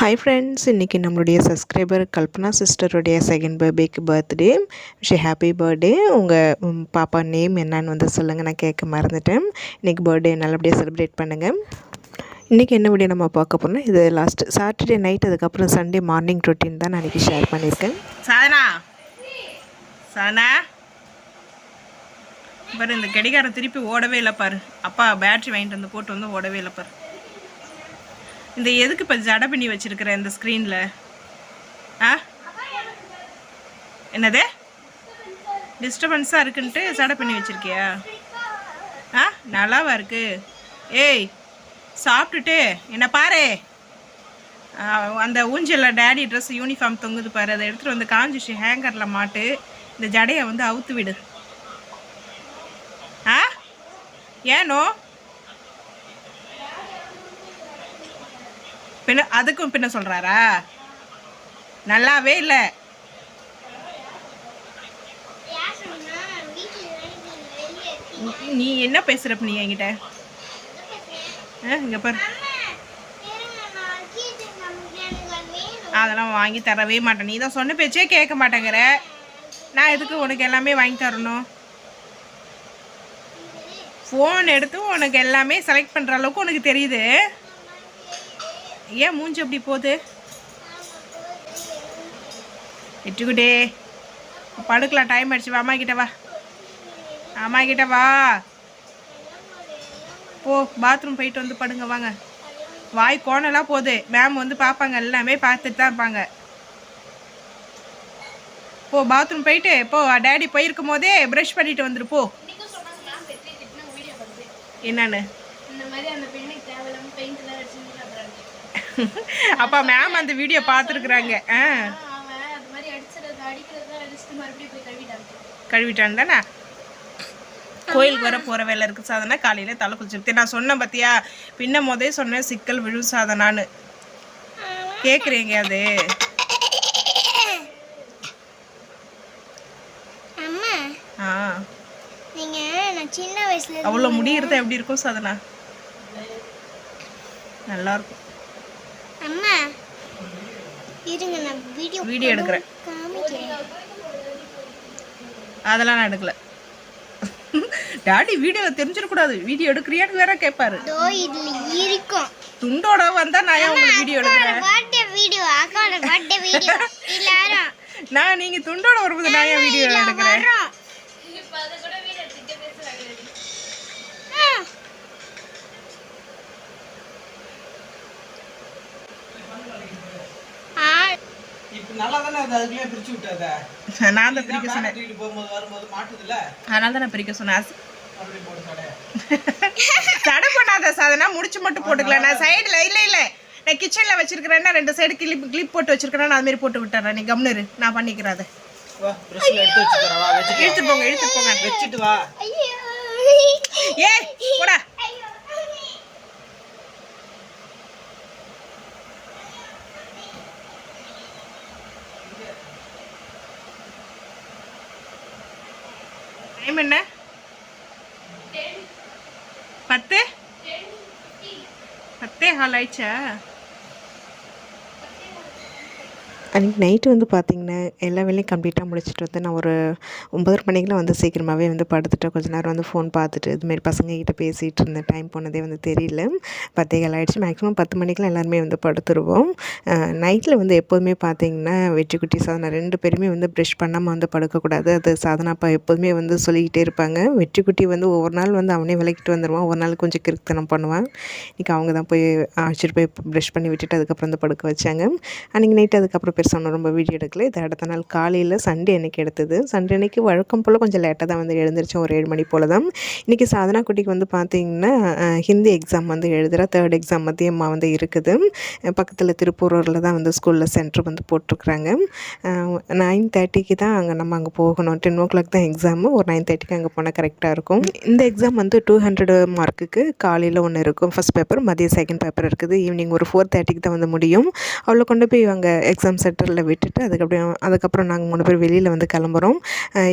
Hi friends இன்றைக்கி நம்மளுடைய subscriber Kalpana சிஸ்டருடைய செகண்ட் பர்த்டேக்கு பர்த்டே ஷி ஹாப்பி பர்த்டே உங்கள் பாப்பா நேம் என்னன்னு வந்து சொல்லுங்கள் நான் கேட்க மறந்துட்டேன். இன்றைக்கி பர்த்டே நல்லபடியாக செலிப்ரேட் பண்ணுங்கள் இன்றைக்கி என்ன வீடியோ நம்ம பார்க்க போகிறோம் இது லாஸ்ட் சாட்டர்டே நைட் அதுக்கப்புறம் சண்டே மார்னிங் ரொட்டீன் தான் நான் இன்றைக்கி ஷேர் பண்ணியிருக்கேன். சாதனா? சாதனா? பாரு இந்த கடிகாரம் திருப்பி ஓடவே இல்லை பாரு. அப்பா பேட்ரி வாங்கிட்டு வந்து போட்டு வந்து ஓடவே இல்லை பாரு. இந்த எதுக்கு இப்போ ஜடை பண்ணி வச்சிருக்கிற இந்த ஸ்க்ரீனில் ஆ? என்னது? டிஸ்டர்பன்ஸாக இருக்குன்ட்டு ஜடை பண்ணி வச்சுருக்கியா? ஆ? நல்லாவா இருக்கு. ஏய் சாப்பிட்டுட்டு என்ன பாரு. அந்த ஊஞ்சலில் டேடி ட்ரெஸ் யூனிஃபார்ம் தொங்குது பாரு. அதை எடுத்துகிட்டு வந்து காஞ்சிச்சு ஹேங்கரில் மாட்டு. இந்த ஜடையை வந்து அவுத்து விடு. ஆ? ஏனோ? பின்ன அதுக்கும் பின்ன சொல்கிறாரா நல்லாவே இல்லை. நீ என்ன பேசுகிறப்ப நீ என்கிட்ட? ஆ இங்கே பாரு. அதெல்லாம் வாங்கி தரவே மாட்டேன். நீ தான் சொன்ன பேச்சே கேட்க மாட்டேங்கிற. நான் எதுக்கு உனக்கு எல்லாமே வாங்கி தரணும்? ஃபோன் எடுத்து உனக்கு எல்லாமே செலக்ட் பண்ணுற அளவுக்கு உனக்கு தெரியுது. ஏன் மூஞ்சி அப்படி போகுது? எட்டுக்குட்டே படுக்கலாம் டைம் ஆயிடுச்சு. வா அம்மா கிட்ட வா. அம்மா கிட்ட வா. போ பாத்ரூம் போயிட்டு வந்து படுங்க வாங்க. வாய் கோணலாம் போகுது. மேம் வந்து பார்ப்பாங்க எல்லாமே பார்த்துட்டு தான் இருப்பாங்க. போ பாத்ரூம் போயிட்டு போ டேடி போயிருக்கும் போதே ப்ரஷ் பண்ணிட்டு வந்துரு போ. என்னன்னு இந்த மாதிரி அந்த பெண்ணுக்கு தேவையில்லாம பெயிண்ட் எல்லாம் அடிச்சுட்டு அப்பா மேம் அந்த வீடியோ பார்த்துருக்குறாங்க. ஆ. கழுவிட்டான் தானே கோயிலுக்கு வர போகிற வேலை இருக்குது சாதனா காலையில் தலை குளிச்சுட்டு நான் சொன்னேன் பார்த்தியா பின்ன முதே சொன்னேன் சிக்கல் விழு சாதனான்னு. கேட்குறீங்க அது? அவ்வளோ முடியிருந்தா எப்படி இருக்கும் சாதனா? நல்லா இருக்கும் அம்மா இருங்க நான் வீடியோ வீடியோ எடுக்கிறேன். அதெல்லாம் நான் எடுக்கல. டாடி வீடியோவில் தெரிஞ்சிடக்கூடாது. வீடியோ எடுக்கிறியான்னு வேற கேட்பாரு இருக்கும். துண்டோட வந்தா நான் ஏன் உங்களுக்கு வீடியோ எடுக்கிறேன்? பர்த்டே வீடியோ அக்காவோட பர்த்டே வீடியோ எல்லாரும். நான் நீங்க துண்டோட வரும்போது நான் ஏன் வீடியோ எடுக்கிறேன்? இப்ப நல்லா தானே அது அதுக்குள்ளே பிரிச்சு விட்டாத? நான் தான் பிரிக்க சொன்னேன். போகும்போது வரும்போது மாட்டுதுல அதனால தான் நான் பிரிக்க சொன்னேன். அப்படி போட்டு தடை தடை பண்ணாத சாதனா முடிச்சு மட்டும் போட்டுக்கலாம் நான் சைடுல இல்ல இல்ல. நான் கிச்சன்ல வச்சிருக்கிறேன்னா ரெண்டு சைடு கிளிப் கிளிப் போட்டு வச்சிருக்கிறேன் நான் அது மாதிரி போட்டு விட்டுறேன். நீ கம்னு இரு. நான் பண்ணிக்கிறேன் அதை வா பிரஷ்ல எடுத்து வச்சுக்கிறேன். வா வச்சுட்டு இழுத்துட்டு போங்க இழுத்துட்டு போங்க. வச்சுட்டு வா. ஐயோ. ஏ போடா. டைம் என்ன? பத்து? பத்தே ஹால் ஆயிடுச்சா? அன்றைக்கி நைட்டு வந்து பார்த்திங்கன்னா எல்லா வேலையும் கம்ப்ளீட்டாக முடிச்சுட்டு வந்து நான் ஒரு ஒம்பதரை மணிக்கெலாம் வந்து சீக்கிரமாகவே வந்து படுத்துட்டேன். கொஞ்ச நேரம் வந்து ஃபோன் பார்த்துட்டு இதுமாரி பசங்கக்கிட்ட பேசிகிட்டு இருந்தேன். டைம் போனதே வந்து தெரியல. பத்தேகால் ஆகிடுச்சு மேக்ஸிமம் பத்து மணிக்கெலாம் எல்லாருமே வந்து படுத்துருவோம். நைட்டில் வந்து எப்போதுமே பார்த்திங்கன்னா வெற்றிக்குட்டி சாதனை ரெண்டு பேருமே வந்து ப்ரெஷ் பண்ணாமல் வந்து படுக்கக்கூடாது. அது சாதனாப்பா எப்போதுமே வந்து சொல்லிக்கிட்டே இருப்பாங்க. வெற்றிக்குட்டி வந்து ஒவ்வொரு நாள் வந்து அவனே விளக்கிட்டு வந்துடுவான் ஒரு நாள் கொஞ்சம் கிறுக்குத்தனம் பண்ணுவான். இன்றைக்கி அவங்க தான் போய் அழைச்சிட்டு போய் ப்ரெஷ் பண்ணி விட்டுட்டு அதுக்கப்புறம் வந்து படுக்க வச்சாங்க. அன்றைக்கி நைட்டு அதுக்கப்புறம் பெருசாக ரொம்ப வீடியோ எடுக்கல. இது அடுத்த நாள் காலையில் சண்டே அன்னைக்கு எடுத்தது. சண்டே அன்னைக்கு வழக்கம் போல் கொஞ்சம் லேட்டாக தான் வந்து எழுந்திரிச்சோம். ஒரு ஏழு மணி போல் தான். இன்றைக்கி சாதனா குட்டிக்கு வந்து பார்த்திங்கன்னா ஹிந்தி எக்ஸாம் வந்து எழுதுகிற தேர்ட் எக்ஸாம் மதியமாக வந்து இருக்குது. பக்கத்தில் திருப்பூரூரில் தான் வந்து ஸ்கூலில் சென்டர் வந்து போட்டிருக்குறாங்க. நைன் தேர்ட்டிக்கு தான் அங்கே நம்ம அங்கே போகணும். டென் ஓ கிளாக் தான் எக்ஸாமு ஒரு நைன் தேர்ட்டிக்கு அங்கே போனால் கரெக்டாக இருக்கும். இந்த எக்ஸாம் வந்து டூ ஹண்ட்ரட் மார்க்குக்கு காலையில் ஒன்று இருக்கும். ஃபஸ்ட் பேப்பர் மதியம் செகண்ட் பேப்பர் இருக்குது. ஈவினிங் ஒரு ஃபோர் தேர்ட்டிக்கு தான் வந்து முடியும். அவ்வளோ கொண்டு போய் அங்கே எக்ஸாம் சென்டரில் விட்டுட்டு அதுக்கப்புறம் அதுக்கப்புறம் நாங்கள் மூணு பேர் வெளியில் வந்து கிளம்புறோம்.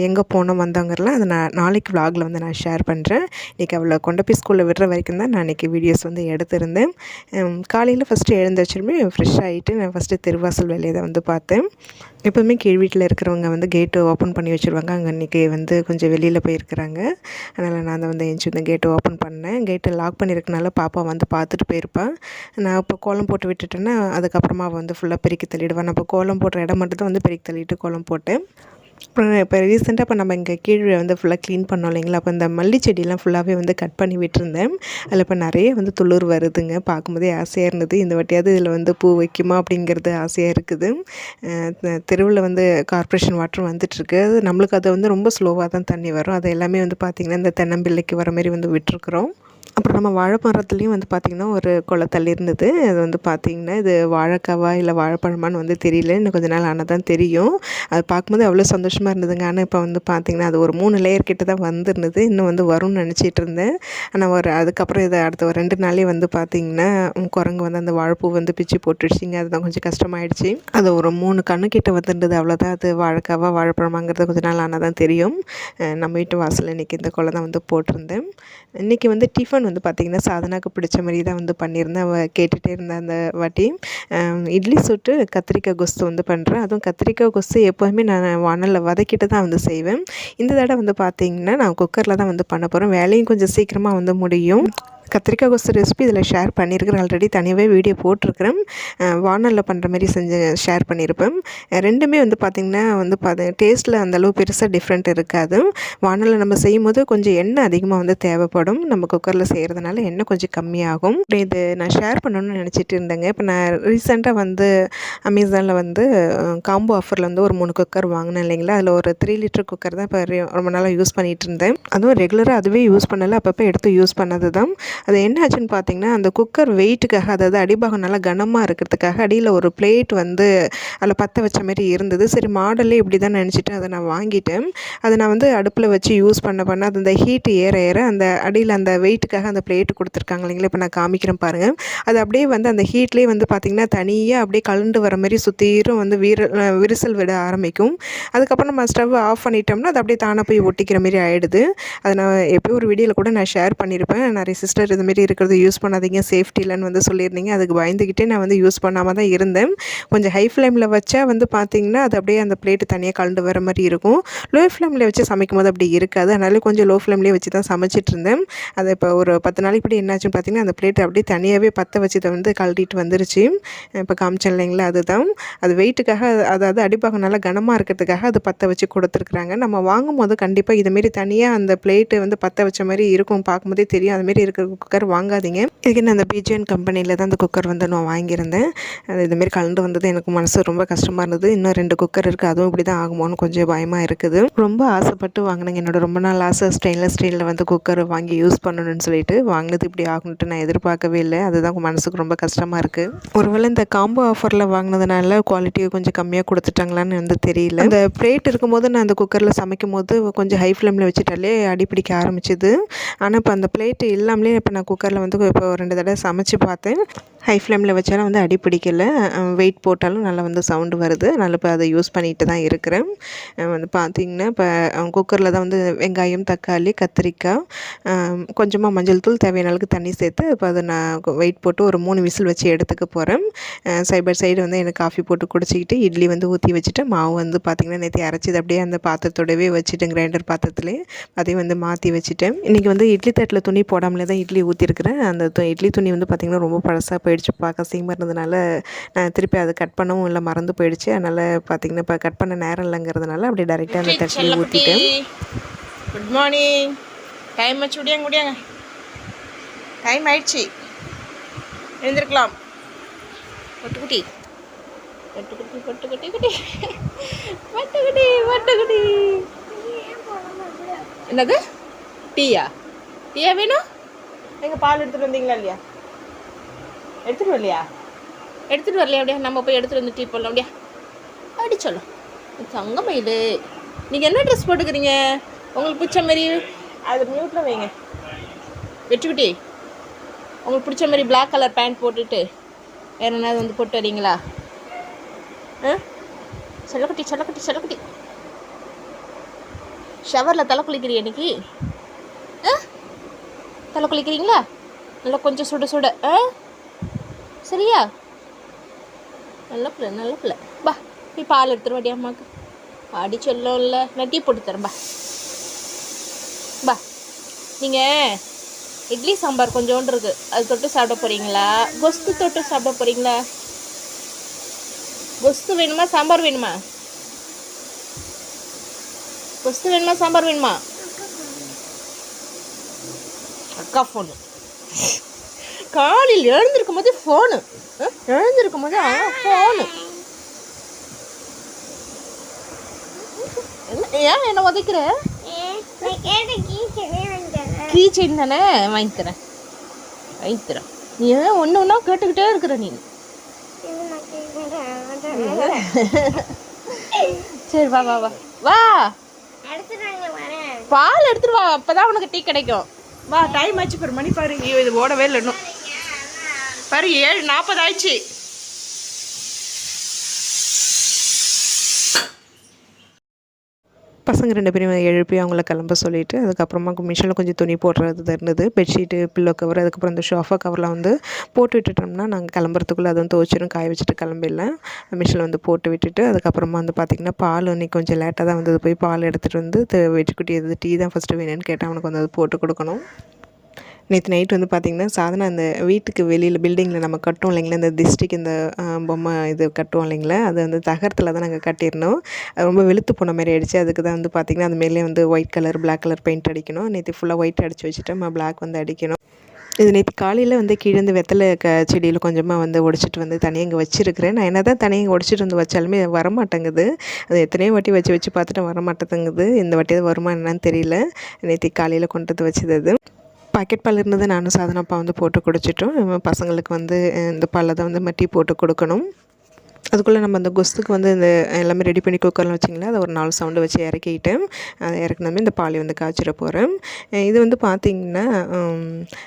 எங்கே போனோம் வந்தோங்கிறலாம் அதை நான் நாளைக்கு vlogல வந்து நான் ஷேர் பண்ணுறேன் இன்றைக்கி அவளை கொண்டு போய் ஸ்கூலில் விடுற வரைக்கும் தான் நான் இன்றைக்கி வீடியோஸ் வந்து எடுத்திருந்தேன். காலையில் ஃபஸ்ட்டு எழுந்தச்சுமே ஃப்ரெஷ் ஆகிட்டு நான் ஃபஸ்ட்டு திருவாசல் வேலையை தான் வந்து பார்த்தேன். எப்போவுமே கீழ் வீட்டில் இருக்கிறவங்க வந்து கேட்டு ஓப்பன் பண்ணி வச்சுருவாங்க. அங்கே இன்றைக்கி வந்து கொஞ்சம் வெளியில் போயிருக்கிறாங்க. அதனால் நான் அதை வந்து எஞ்சி வந்து கேட்டு ஓப்பன் பண்ணேன். கேட்டை லாக் பண்ணியிருக்கனால பாப்பா வந்து பார்த்துட்டு போயிருப்பான் நான் இப்போ கோலம் போட்டு விட்டுட்டேன்னா அதுக்கப்புறமா அவள் வந்து ஃபுல்லாக பெருக்கி தள்ளிடுவான் நான் கோலம் போடுற இடம் மட்டும் தான் வந்து பெருக்கி தள்ளிட்டு கோலம் போட்டேன் அப்புறம் இப்போ ரீசெண்டாக இப்போ நம்ம இங்கே கீழே வந்து ஃபுல்லாக க்ளீன் பண்ணோம் இல்லைங்களா? அப்போ இந்த மல்லி செடியெல்லாம் ஃபுல்லாகவே வந்து கட் பண்ணி விட்டுருந்தேன். அதில் இப்போ நிறைய வந்து துளிர் வருதுங்க. பார்க்கும்போதே ஆசையாக இருந்தது. இந்த வாட்டியாவது இதில் வந்து பூ வைக்குமா அப்படிங்கிறது ஆசையாக இருக்குது. தெருவில் வந்து கார்ப்பரேஷன் வாட்டர் வந்துட்டுருக்கு. அது நம்மளுக்கு அது வந்து ரொம்ப ஸ்லோவாக தான் தண்ணி வரும். அது எல்லாமே வந்து பார்த்திங்கன்னா இந்த தென்னம்பிள்ளைக்கு வர மாதிரி வந்து விட்டுருக்குறோம். அப்புறம் நம்ம வாழை மரத்துலேயும் வந்து பார்த்திங்கன்னா ஒரு கொலை தள்ளி இருந்தது. அது வந்து பார்த்திங்கன்னா இது வாழைக்காவா இல்லை வாழைப்பழமான்னு வந்து தெரியல. இன்னும் கொஞ்ச நாள் ஆனால் தான் தெரியும். அது பார்க்கும்போது அவ்வளோ சந்தோஷமாக இருந்ததுங்க. ஆனால் இப்போ வந்து பார்த்திங்கன்னா அது ஒரு மூணு லேயர் கிட்ட தான் வந்துருந்தது. இன்னும் வந்து வரும்னு நினச்சிட்டு இருந்தேன். ஆனால் ஒரு அதுக்கப்புறம் இதை அடுத்த ஒரு ரெண்டு நாளே வந்து பார்த்திங்கன்னா குரங்கு வந்து அந்த வாழைப்பூ வந்து பிச்சு போட்டுடுச்சிங்க அதுதான் கொஞ்சம் கஷ்டமாயிடுச்சு. அது ஒரு மூணு கண்ணு கிட்ட வந்துருந்தது. அவ்வளோதான் அது வாழைக்காவா வாழைப்பழமாங்கிறது கொஞ்ச நாள் ஆனால் தான் தெரியும். நம்ம வீட்டு வாசலில் இன்றைக்கி இந்த குளம் தான் வந்து போட்டிருந்தேன். இன்றைக்கி வந்து டிஃபன் வந்து பார்த்திங்கன்னா சாதனாக்கு பிடிச்ச மாதிரி தான் வந்து பண்ணியிருந்தேன் அவள் கேட்டுகிட்டே இருந்தேன் அந்த வாட்டி. இட்லி சுட்டு கத்திரிக்காய் கொஸ்து வந்து பண்ணுறேன் அதுவும் கத்திரிக்காய் கொஸ்து எப்போதுமே நான் வானலில் வதக்கிட்டு தான் வந்து செய்வேன். இந்த தடவை வந்து பார்த்திங்கன்னா நான் குக்கரில் தான் வந்து பண்ண போகிறேன் வேலையும் கொஞ்சம் சீக்கிரமாக வந்து முடியும். கத்திரிக்காய் கொசு ரெசிபி இதில் ஷேர் பண்ணியிருக்கிறேன். ஆல்ரெடி தனியாகவே வீடியோ போட்டிருக்கிறேன். வானலில் பண்ணுற மாதிரி செஞ்சு ஷேர் பண்ணியிருப்பேன். ரெண்டுமே வந்து பார்த்திங்கன்னா வந்து பார்த்து டேஸ்ட்டில் அந்தளவு பெருசாக டிஃப்ரெண்ட் இருக்காது. வானலில் நம்ம செய்யும் போது கொஞ்சம் எண்ணெய் அதிகமாக வந்து தேவைப்படும். நம்ம குக்கரில் செய்கிறதுனால எண்ணெய் கொஞ்சம் கம்மியாகும். இது நான் ஷேர் பண்ணணும்னு நினச்சிட்டு இருந்தேங்க. இப்போ நான் ரீசெண்டாக வந்து அமேசானில் வந்து காம்போ ஆஃபரில் வந்து ஒரு மூணு குக்கர் வாங்கினேன் இல்லைங்களா? அதில் ஒரு த்ரீ லிட்டர் குக்கர் தான் இப்போ ரொம்ப நாளாக யூஸ் பண்ணிகிட்டு இருந்தேன். அதுவும் ரெகுலராக அதுவே யூஸ் பண்ணலை. அப்பப்போ எடுத்து யூஸ் பண்ணது தான் அது என்ன ஆச்சுன்னு பார்த்தீங்கன்னா அந்த குக்கர் வெயிட்டுக்காக அதாவது அடிபாகம் நல்லா கனமாக இருக்கிறதுக்காக அடியில் ஒரு பிளேட் வந்து அதில் பற்ற வச்ச மாதிரி இருந்தது. சரி மாடலே இப்படி தான் நினச்சிட்டு அதை நான் வாங்கிட்டேன். அதை நான் வந்து அடுப்பில் வச்சு யூஸ் பண்ண பண்ண அது அந்த ஹீட் ஏற ஏற அந்த அடியில் அந்த வெயிட்டுக்காக அந்த பிளேட் கொடுத்துருக்காங்க இல்லைங்களா? இப்போ நான் காமிக்கிறேன் பாருங்கள் அது அப்படியே வந்து அந்த ஹீட்லேயே வந்து பார்த்திங்கன்னா தனியாக அப்படியே கலண்டு வர மாதிரி சுற்றிரும் வந்து வீர விரிசல் விட ஆரம்பிக்கும். அதுக்கப்புறம் நம்ம ஸ்டவ் ஆஃப் பண்ணிட்டோம்னா அது அப்படியே தானாக போய் ஒட்டிக்கிற மாதிரி ஆகிடுது அதை நான் எப்போயும் ஒரு வீடியோவில் கூட நான் ஷேர் பண்ணியிருப்பேன். நிறைய சிஸ்டர் இதுமாரி இருக்கிறது யூஸ் பண்ணாதீங்க. சேஃப்டி இல்லைன்னு வந்து சொல்லியிருந்தீங்க. அதுக்கு பயந்துக்கிட்டே நான் வந்து யூஸ் பண்ணாமல் தான் இருந்தேன். கொஞ்சம் ஹை ஃப்ளேமில் வச்சா வந்து பார்த்திங்கன்னா அது அப்படியே அந்த பிளேட்டு தனியாக கலந்து வர மாதிரி இருக்கும். லோ ஃப்ளேமில் வச்சு சமைக்கும் போது அப்படி இருக்காது. அதனால கொஞ்சம் லோ ஃப்ளேம்லேயே வச்சு தான் சமைச்சிட்டு இருந்தேன். அது இப்போ ஒரு பத்து நாளைக்கு படி என்னாச்சுன்னு பார்த்தீங்கன்னா அந்த பிளேட் அப்படியே தனியாகவே பற்ற வச்சு வந்து கழட்டிட்டு வந்துருச்சு. இப்போ காமிச்சேன் இல்லைங்களா? அதுதான். அது வெயிட்டுக்காக அதாவது அடிப்பாகம் நல்லா கனமாக இருக்கிறதுக்காக அது பற்ற வச்சு கொடுத்துருக்குறாங்க. நம்ம வாங்கும் போது கண்டிப்பாக இதுமாரி தனியாக அந்த பிளேட்டு வந்து பற்ற வச்ச மாதிரி இருக்கும். பார்க்கும்போதே தெரியும். அதுமாரி இருக்கிற குக்கர் வாங்காதீங்க. இதுக்கு நான் அந்த பிஜிஎன் கம்பெனியில் தான் அந்த குக்கர் வந்து நான் வாங்கியிருந்தேன். அது இதுமாரி கலந்து வந்தது எனக்கு மனசு ரொம்ப கஷ்டமாக இருந்தது. இன்னும் ரெண்டு குக்கர் இருக்குது அதுவும் இப்படி தான் ஆகுமோன்னு கொஞ்சம் பயமாக இருக்குது. ரொம்ப ஆசைப்பட்டு வாங்கினேங்க. என்னோட ரொம்ப நாள் ஆசை ஸ்டெயின்லெஸ் ஸ்டீலில் வந்து குக்கர் வாங்கி யூஸ் பண்ணணும்னு சொல்லிட்டு வாங்கினது இப்படி ஆகணுன்ட்டு நான் எதிர்பார்க்கவே இல்லை. அதுதான் மனசுக்கு ரொம்ப கஷ்டமாக இருக்குது ஒருவேளை இந்த காம்போ ஆஃபரில் வாங்கினதுனால குவாலிட்டியை கொஞ்சம் கம்மியாக கொடுத்துட்டாங்களான்னு வந்து தெரியல. அந்த பிளேட் இருக்கும்போது நான் அந்த குக்கரில் சமைக்கும் போது கொஞ்சம் ஹை ஃப்ளேமில் வச்சுட்டாலே அடிப்பிடிக்க ஆரம்பிச்சிது. ஆனால் இப்போ அந்த பிளேட்டு இல்லாமலே இப்போ நான் குக்கரில் வந்து இப்போ ரெண்டு தடவை சமைச்சு பார்த்தேன். ஹை ஃப்ளேமில் வச்சாலும் வந்து அடி பிடிக்கல. வெயிட் போட்டாலும் நல்லா வந்து சவுண்டு வருது. நல்ல இப்போ அதை யூஸ் பண்ணிட்டு தான் இருக்கிறேன். வந்து பார்த்திங்கன்னா இப்போ குக்கரில் தான் வந்து வெங்காயம் தக்காளி கத்திரிக்காய் கொஞ்சமாக மஞ்சள் தூள் தேவையான அளவுக்கு தண்ணி சேர்த்து இப்போ அதை நான் வெயிட் போட்டு ஒரு மூணு விசில் வச்சு எடுத்துக்க போகிறேன் சைட் பை சைடு வந்து எனக்கு காஃபி போட்டு குடிச்சிக்கிட்டு இட்லி வந்து ஊற்றி வச்சுட்டு மாவு வந்து பார்த்திங்கன்னா நேற்று அரைச்சது அப்படியே அந்த பாத்திரத்தோடவே வச்சுட்டேன் கிரைண்டர் பாத்திரத்துலேயே அதையும் வந்து மாற்றி வச்சுட்டேன். இன்றைக்கி வந்து இட்லி தட்டில் துணி போடாமலே தான் இட்லி ஊற்றிருக்கிறேன் அந்த இட்லி துணி வந்து பார்த்திங்கன்னா ரொம்ப பழசாக போயிடுச்சு. பார்க்க அசிங்கமாக இருந்ததுனால நான் திருப்பி அதை கட் பண்ணவும் இல்லை மறந்து போயிடுச்சு. அதனால் பார்த்திங்கன்னா இப்போ கட் பண்ண நேரம் இல்லைங்கிறதுனால அப்படியே டேரெக்டாக அந்த தட்டில் ஊற்றிட்டேன் குட் மார்னிங் டைம் ஆச்சு முடியாங்க முடியாங்க டைம் ஆயிடுச்சு. எழுந்திருக்கலாம். பட்டுக்குட்டி பட்டுக்குட்டி பட்டுக்குட்டி குட்டி பட்டுக்குட்டி பட்டுக்குட்டி என்னது? டீயா? டீயா வேணும்? எங்கள் பால் எடுத்துகிட்டு வந்தீங்களா இல்லையா? எடுத்துகிட்டு வரலையா? எடுத்துகிட்டு வரலையா? அப்படியா நம்ம போய் எடுத்துகிட்டு வந்து டீ போடலாம். அப்படியா? அப்படி சொல்லும் தங்க மயில் நீங்கள் என்ன ட்ரெஸ் போட்டுக்கிறீங்க? உங்களுக்கு பிடிச்ச மாதிரி. அது மியூட்டில் வைங்க. வெட்டுக்குட்டி உங்களுக்கு பிடிச்ச மாதிரி Black கலர் பேண்ட் போட்டுட்டு வேறு என்னது வந்து போட்டு வரீங்களா? ஆ? செல்லக்குட்டி செல்லக்குட்டி செல்லக்குட்டி. ஷவரில் தலை குளிக்கிறியா இன்னைக்கு? தலை குளிக்கிறீங்களா? நல்லா கொஞ்சம் சுட சுட ஆ? சரியா? நல்ல பிள்ளை நல்ல பிள்ளை. பா நீ பால் எடுத்துரு வாடி அம்மாவுக்கு. அடி சொல்லல நான் டீ போட்டு தரேன் பா பா நீங்கள் இட்லி சாம்பார் கொஞ்சோண்டு இருக்குது அது தொட்டு சாப்பிட போகிறீங்களா கொஸ்து தொட்டு சாப்பிட போகிறீங்களா கொஸ்து வேணுமா? சாம்பார் வேணுமா? கொஸ்து வேணுமா? சாம்பார் வேணுமா? அக்கா ஃபோனு காலையில் எழுந்திருக்கும் போது ஃபோனு எழுந்திருக்கும் போது ஃபோனு என்ன ஏன் என்ன உதைக்கிற? கீ செயின் தானே? வாங்கி தரேன் வாங்கி தரேன் நீ ஏன் ஒன்று ஒன்றா கேட்டுக்கிட்டே இருக்கிற நீ. சரி வா வா வா. வா. பால் எடுத்துட்டு வா அப்பதான் உனக்கு டீ கிடைக்கும். வா டைம் ஆச்சு பாரு மணி பாரு. இது ஓடவே இல்லை இன்னும். பாரு ஏழு நாற்பது ஆயிடுச்சு. பசங்க ரெண்டு பேரும் எழுப்பி அவங்கள கிளம்ப சொல்லிவிட்டு அதுக்கப்புறமா மிஷினில் கொஞ்சம் துணி போடுறது இருந்தது பெட்ஷீட்டு பில்லோ கவர் அதுக்கப்புறம் இந்த ஷோஃபா கவரில் வந்து போட்டு விட்டுட்டோம்னா நாங்கள் கிளம்புறதுக்குள்ளே அதுவும் துவச்சிடும் காய வச்சுட்டு கிளம்பிடலாம் மிஷினில் வந்து போட்டு விட்டுட்டு அதுக்கப்புறமா வந்து பார்த்திங்கன்னா பால் இன்னைக்கு கொஞ்சம் லேட்டாக தான் வந்தது. போய் பால் எடுத்துகிட்டு வந்து த- எது டீ தான் ஃபஸ்ட்டு வேணும்னு கேட்டால் அவனுக்கு வந்து அது போட்டு கொடுக்கணும். நேற்று நைட் வந்து பார்த்திங்கன்னா சாதனை அந்த வீட்டுக்கு வெளியில் பில்டிங்கில் நம்ம கட்டுவோம் இல்லைங்களா? இந்த டிஸ்ட்ரிக் இந்த பொம்மை இது கட்டுவோம் இல்லைங்களா? அது வந்து தகரத்தில் தான் நாங்கள் கட்டியிருந்தோம். அது ரொம்ப வெளுத்து போன மாதிரி ஆயிடுச்சு. அதுக்கு தான் வந்து பார்த்திங்கன்னா அது மேலே வந்து white colour black colour paint அடிக்கணும். நேற்று ஃபுல்லாக ஒயிட் அடித்து வச்சுட்டு நம்ம பிளாக் வந்து அடிக்கணும். இது நேற்று காலையில் வந்து கீழே வெத்தலை க செடியில் கொஞ்சமாக வந்து உடைச்சிட்டு வந்து தனியாக இங்கே வச்சுருக்கிறேன். நான் என்ன தான் தனியாக உடச்சிட்டு வந்து வச்சாலுமே வரமாட்டேங்குது. அது எத்தனையோ வாட்டி வச்சு வச்சு பார்த்துட்டு வரமாட்டேங்குது. இந்த வாட்டி அது வருமா என்னன்னு தெரியல. நேற்று காலையில் கொண்டு வந்து வச்சது அது. பாக்கெட் பால் இருந்தது நானும் சாதனப்பா வந்து போட்டு குடிச்சிட்டோம். பசங்களுக்கு வந்து இந்த பாலில் தான் வந்து மட்டி போட்டு கொடுக்கணும். அதுக்குள்ளே நம்ம அந்த கொஸ்துக்கு வந்து இந்த எல்லாமே ரெடி பண்ணி குக்கரில் வச்சிங்களா அதை ஒரு நாலு சவுண்டு வச்சு இறக்கிட்டேன். அதை இறக்குனாமே இந்த பாலை வந்து காய்ச்சிட போகிறேன் இது வந்து பார்த்திங்கன்னா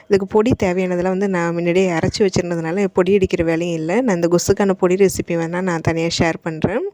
இதுக்கு பொடி தேவையானதெல்லாம் வந்து நான் முன்னாடியே அரைச்சி வச்சுருந்ததுனால பொடி அடிக்கிற வேலையும் இல்லை. நான் இந்த கொஸ்துக்கான பொடி ரெசிபி வேணால் நான் தனியாக ஷேர் பண்ணுறேன்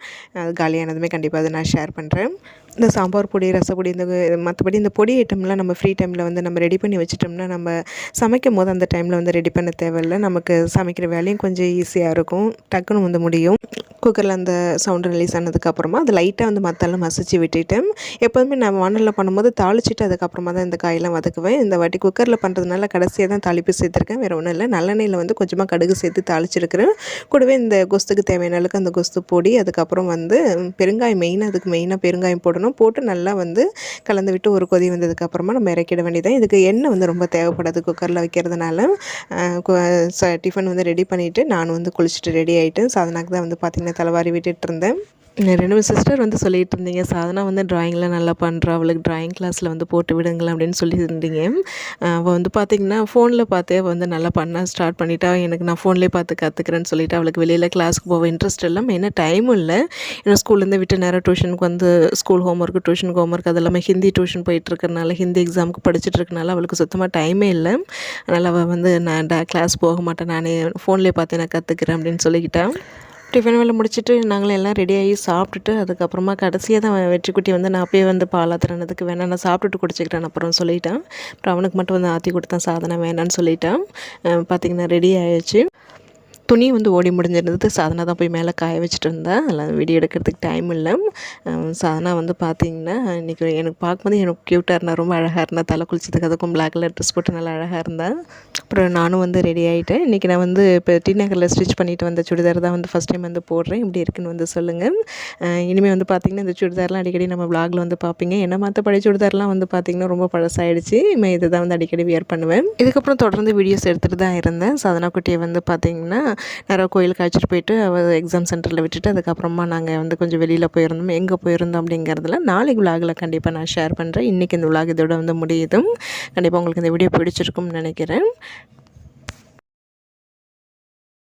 அது காலியானதுமே கண்டிப்பாக அதை நான் ஷேர் பண்ணுறேன் இந்த சாம்பார் பொடி ரசப்பொடி இந்த மற்றபடி இந்த பொடி ஐட்டம்லாம் நம்ம ஃப்ரீ டைமில் வந்து நம்ம ரெடி பண்ணி வச்சிட்டோம்னா நம்ம சமைக்கும் போது அந்த டைமில் வந்து ரெடி பண்ண தேவையில்ல. நமக்கு சமைக்கிற வேலையும் கொஞ்சம் ஈஸியாக இருக்கும். டக்குன்னு வந்து முடியும். குக்கரில் அந்த சவுண்டு ரிலீஸ் ஆனதுக்கப்புறமா அது லைட்டாக வந்து மத்தெல்லாம் மசிச்சு விட்டுட்டேன் எப்போதுமே நான் வானலில் பண்ணும்போது தாளிச்சிட்டு அதுக்கப்புறமா தான் இந்த காயெல்லாம் வதக்குவேன். இந்த வாட்டி குக்கரில் பண்ணுறதுனால கடைசியாக தான் தாளிப்பு சேர்த்துருக்கேன். வேறு ஒன்றும் இல்லை. நல்லெண்ணெயில் வந்து கொஞ்சமாக கடுகு சேர்த்து தாளிச்சிருக்கிறேன். கூடவே இந்த கொஸ்துக்கு தேவையான அளவுக்கு அந்த கொஸ்து பொடி அதுக்கப்புறம் வந்து பெருங்காயம் மெயினாக அதுக்கு மெயினாக பெருங்காயம் போடணும். போட்டு நல்லா வந்து கலந்து விட்டு ஒரு கொதி வந்ததுக்கப்புறமா நம்ம இறக்கிட வேண்டியதான் இதுக்கு எண்ணெய் வந்து ரொம்ப தேவைப்படாது குக்கரில் வைக்கிறதுனால. கு- டிஃபன் வந்து ரெடி பண்ணிவிட்டு நான் வந்து குளிச்சுட்டு ரெடி ஆகிட்டு சாதனாக்கு தான் வந்து பார்த்திங்கன்னா தலைவாரி விட்டுட்டு இருந்தேன் ரெண்டு மூணு சிஸ்டர் வந்து சொல்லிட்டு இருந்தீங்க சாதனா வந்து ட்ராயிங்லாம் நல்லா பண்ணுறா அவளுக்கு ட்ராயிங் கிளாஸில் வந்து போட்டு விடுங்களேன் அப்படின்னு சொல்லியிருந்தீங்க. அவள் வந்து பார்த்திங்கன்னா ஃபோனில் பார்த்தே வந்து நல்லா பண்ண ஸ்டார்ட் பண்ணிட்டா எனக்கு நான் ஃபோன்லேயே பார்த்து கற்றுக்கிறேன்னு சொல்லிட்டு அவளுக்கு வெளியில் கிளாஸ்க்கு போக இன்ட்ரெஸ்ட் இல்லை என்ன டைமும் இல்லை. ஏன்னா ஸ்கூல்லேருந்து விட்டு நேரம் டியூஷனுக்கு வந்து ஸ்கூல் ஹோம்ஒர்க்கு டியூஷனுக்கு ஹோம்ஒர்க் அது எல்லாமே ஹிந்தி டியூஷன் போயிட்டு இருக்கறனால ஹிந்தி எக்ஸாமுக்கு படிச்சுட்டு இருக்கனால அவளுக்கு சுத்தமாக டைமே இல்லை. அதனால் அவள் வந்து நான் டா கிளாஸ் போக மாட்டேன். நானே ஃபோன்லேயே பார்த்து நான் கற்றுக்கிறேன் அப்படின்னு சொல்லிக்கிட்டேன் டிஃபன் வேலை முடிச்சுட்டு நாங்களும் எல்லாம் ரெடி ஆகி சாப்பிட்டுட்டு அதுக்கப்புறமா கடைசியாக தான் வெற்றிக்குட்டி வந்து நான் அப்பயே வந்து பாலாத்துறனதுக்கு வேணாம் நான் சாப்பிட்டுட்டு குடிச்சிக்கிறேன் அப்புறம் சொல்லிட்டேன். அப்புறம் அவனுக்கு மட்டும் வந்து ஆற்றி கொடுத்தேன் சாதனை வேணான்னு சொல்லிட்டேன். பார்த்திங்கன்னா ரெடி ஆயிடுச்சு. துணி வந்து ஓடி முடிஞ்சிருந்தது. சாதனா தான் போய் மேலே காய வச்சுட்டு இருந்தேன் அதில் வீடியோ எடுக்கிறதுக்கு டைம் இல்லை. சாதனா வந்து பார்த்திங்கன்னா இன்றைக்கி எனக்கு பார்க்கும்போது எனக்கு க்யூட்டாக இருந்தால் ரொம்ப அழகாக இருந்தால் தலை குளிச்சதுக்கு அதுக்கும் பிளாக் கலர் ட்ரெஸ் போட்டு நல்லா அழகாக இருந்தேன் அப்புறம் நானும் வந்து ரெடி ஆகிட்டேன் இன்றைக்கி நான் வந்து இப்போ டி நகரில் ஸ்டிச் பண்ணிட்டு வந்த சுடிதார் தான் வந்து ஃபஸ்ட் டைம் வந்து போடுறேன். இப்படி இருக்குன்னு வந்து சொல்லுங்கள் இனிமேல் வந்து பார்த்திங்கன்னா இந்த சுடிதார்லாம் அடிக்கடி நம்ம vlogல வந்து பார்ப்பீங்க என்ன மற்றபடி சுடிதார்லாம் வந்து பார்த்திங்கன்னா ரொம்ப பழசாயிடுச்சு. இனிமேல் இதை தான் வந்து அடிக்கடி வியர் பண்ணுவேன். இதுக்கப்புறம் தொடர்ந்து வீடியோஸ் எடுத்துகிட்டு தான் இருந்தேன். சாதனா குட்டியை வந்து பார்த்திங்கன்னா நிறைய கோயிலுக்கு அழைச்சிட்டு போயிட்டு அவள் எக்ஸாம் சென்டரில் விட்டுட்டு அதுக்கப்புறமா நாங்கள் வந்து கொஞ்சம் வெளியில் போயிருந்தோம். எங்கே போயிருந்தோம் அப்படிங்கிறதுல நாளைக்கு விலாகில் கண்டிப்பாக நான் ஷேர் பண்ணுறேன் இன்றைக்கி இந்த விலாக் இதோட வந்து முடியுதும். கண்டிப்பாக உங்களுக்கு இந்த வீடியோ பிடிச்சிருக்கும்னு நினைக்கிறேன்.